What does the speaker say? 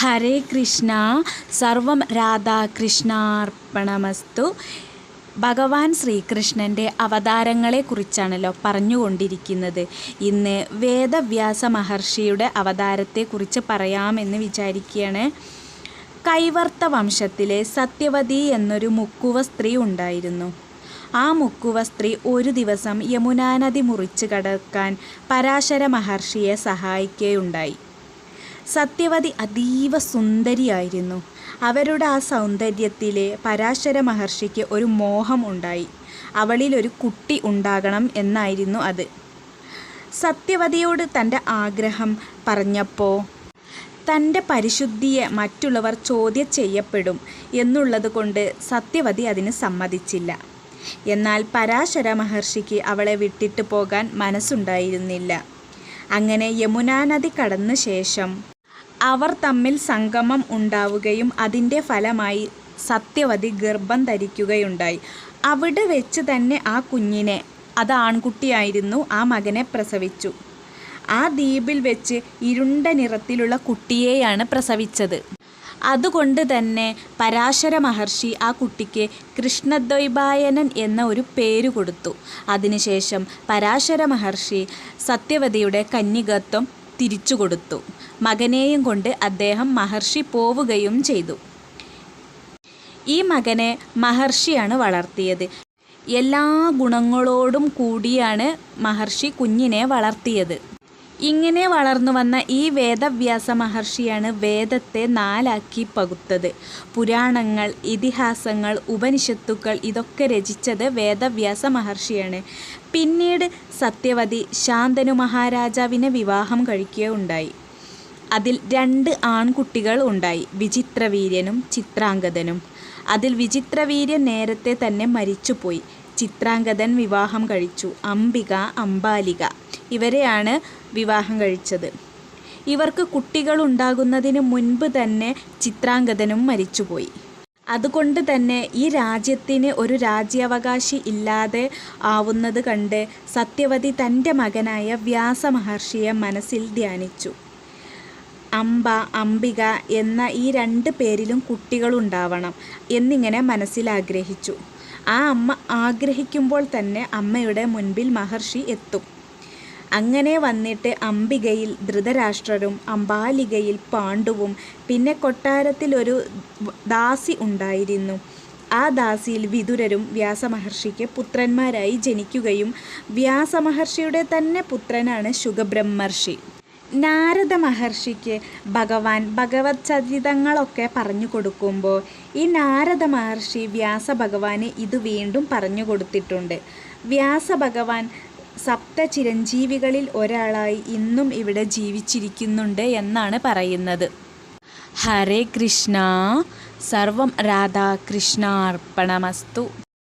ഹരേ കൃഷ്ണ സർവം രാധാകൃഷ്ണാർപ്പണമസ്തു. ഭഗവാൻ ശ്രീകൃഷ്ണന്റെ അവതാരങ്ങളെക്കുറിച്ചാണല്ലോ പറഞ്ഞുകൊണ്ടിരിക്കുന്നത്. ഇന്ന് വേദവ്യാസ മഹർഷിയുടെ അവതാരത്തെക്കുറിച്ച് പറയാമെന്ന് വിചാരിക്കുകയാണ്. കൈവർത്ത വംശത്തിലെ സത്യവതി എന്നൊരു മുക്കുവ സ്ത്രീ ഉണ്ടായിരുന്നു. ആ മുക്കുവ സ്ത്രീ ഒരു ദിവസം യമുനാനദി മുറിച്ച് കടക്കാൻ പരാശര മഹർഷിയെ സഹായിക്കുകയുണ്ടായി. സത്യവതി അതീവ സുന്ദരിയായിരുന്നു. അവരുടെ ആ സൗന്ദര്യത്തിലെ പരാശര മഹർഷിക്ക് ഒരു മോഹം ഉണ്ടായി. അവളിൽ ഒരു കുട്ടി ഉണ്ടാകണം എന്നായിരുന്നു അത്. സത്യവതിയോട് തന്റെ ആഗ്രഹം പറഞ്ഞപ്പോൾ തന്റെ പരിശുദ്ധിയെ മറ്റുള്ളവർ ചോദ്യം ചെയ്യപ്പെടും എന്നുള്ളത് കൊണ്ട് സത്യവതി അതിന് സമ്മതിച്ചില്ല. എന്നാൽ പരാശര മഹർഷിക്ക് അവളെ വിട്ടിട്ട് പോകാൻ മനസ്സുണ്ടായിരുന്നില്ല. അങ്ങനെ യമുനാനദി കടന്ന ശേഷം അവർ തമ്മിൽ സംഗമം ഉണ്ടാവുകയും അതിന്റെ ഫലമായി സത്യവതി ഗർഭം ധരിക്കുകയുണ്ടായി. അവിടെ വെച്ച് തന്നെ ആ കുഞ്ഞിനെ അത് ആൺകുട്ടിയായിരുന്നു ആ മകനെ പ്രസവിച്ചു. ആ ദ്വീപിൽ വെച്ച് ഇരുണ്ട നിറത്തിലുള്ള കുട്ടിയെയാണ് പ്രസവിച്ചത്. അതുകൊണ്ട് തന്നെ പരാശര മഹർഷി ആ കുട്ടിക്ക് കൃഷ്ണദ്വൈപായനൻ എന്ന ഒരു പേര് കൊടുത്തു. അതിനുശേഷം പരാശര മഹർഷി സത്യവതിയുടെ കന്യകത്വം തിരിച്ചു കൊടുത്തു മകനെയും കൊണ്ട് അദ്ദേഹം മഹർഷി പോവുകയും ചെയ്തു. ഈ മകനെ മഹർഷിയാണ് വളർത്തിയത്. എല്ലാ ഗുണങ്ങളോടും കൂടിയാണ് മഹർഷി കുഞ്ഞിനെ വളർത്തിയത്. ഇങ്ങനെ വളർന്നു വന്ന ഈ വേദവ്യാസ മഹർഷിയാണ് വേദത്തെ നാലാക്കി പകുത്തത്. പുരാണങ്ങൾ ഇതിഹാസങ്ങൾ ഉപനിഷത്തുക്കൾ ഇതൊക്കെ രചിച്ചത് വേദവ്യാസ മഹർഷിയാണ്. പിന്നീട് സത്യവതി ശാന്തനു മഹാരാജാവിനെ വിവാഹം കഴിക്കുകയുണ്ടായി. അതിൽ രണ്ട് ആൺകുട്ടികൾ ഉണ്ടായി വിചിത്രവീര്യനും ചിത്രാംഗതനും അതിൽ വിചിത്രവീര്യൻ നേരത്തെ തന്നെ മരിച്ചുപോയി. ചിത്രാംഗതൻ വിവാഹം കഴിച്ചു. അംബിക അംബാലിക. ഇവരെയാണ് വിവാഹം കഴിച്ചത്. ഇവർക്ക് കുട്ടികൾ ഉണ്ടാകുന്നതിന് മുൻപ് തന്നെ ചിത്രാംഗതനും മരിച്ചുപോയി. അതുകൊണ്ട് തന്നെ ഈ രാജ്യത്തിന് ഒരു രാജ്യാവകാശി ഇല്ലാതെ ആവുന്നത് കണ്ട് സത്യവതി തന്റെ മകനായ വ്യാസ മഹർഷിയെ മനസ്സിൽ ധ്യാനിച്ചു. അംബ അംബിക എന്ന ഈ രണ്ട് പേരിലും കുട്ടികളുണ്ടാവണം എന്നിങ്ങനെ മനസ്സിൽ ആഗ്രഹിച്ചു ആ അമ്മ ആഗ്രഹിക്കുമ്പോൾ തന്നെ അമ്മയുടെ മുൻപിൽ മഹർഷി എത്തും. അങ്ങനെ വന്നിട്ട് അംബികയിൽ ധൃതരാഷ്ട്രരും അംബാലികയിൽ പാണ്ഡുവും പിന്നെ കൊട്ടാരത്തിലൊരു ദാസി ഉണ്ടായിരുന്നു. ആ ദാസിയിൽ വിതുരരും വ്യാസമഹർഷിക്ക് പുത്രന്മാരായി ജനിക്കുകയും വ്യാസമഹർഷിയുടെ തന്നെ പുത്രനാണ് ശുഗബ്രഹ്മർഷി. നാരദ മഹർഷിക്ക് ഭഗവാൻ ഭഗവത് ചരിതങ്ങളൊക്കെ പറഞ്ഞു കൊടുക്കുമ്പോൾ ഈ നാരദ മഹർഷി വ്യാസ ഭഗവാന് ഇത് വീണ്ടും പറഞ്ഞു കൊടുത്തിട്ടുണ്ട്. വ്യാസ ഭഗവാൻ സപ്ത ചിരഞ്ജീവികളിൽ ഒരാളായി ഇന്നും ഇവിടെ ജീവിച്ചിരിക്കുന്നുണ്ട് എന്നാണ് പറയുന്നത്. ഹരേ കൃഷ്ണ. സർവം രാധാകൃഷ്ണാർപ്പണമസ്തു.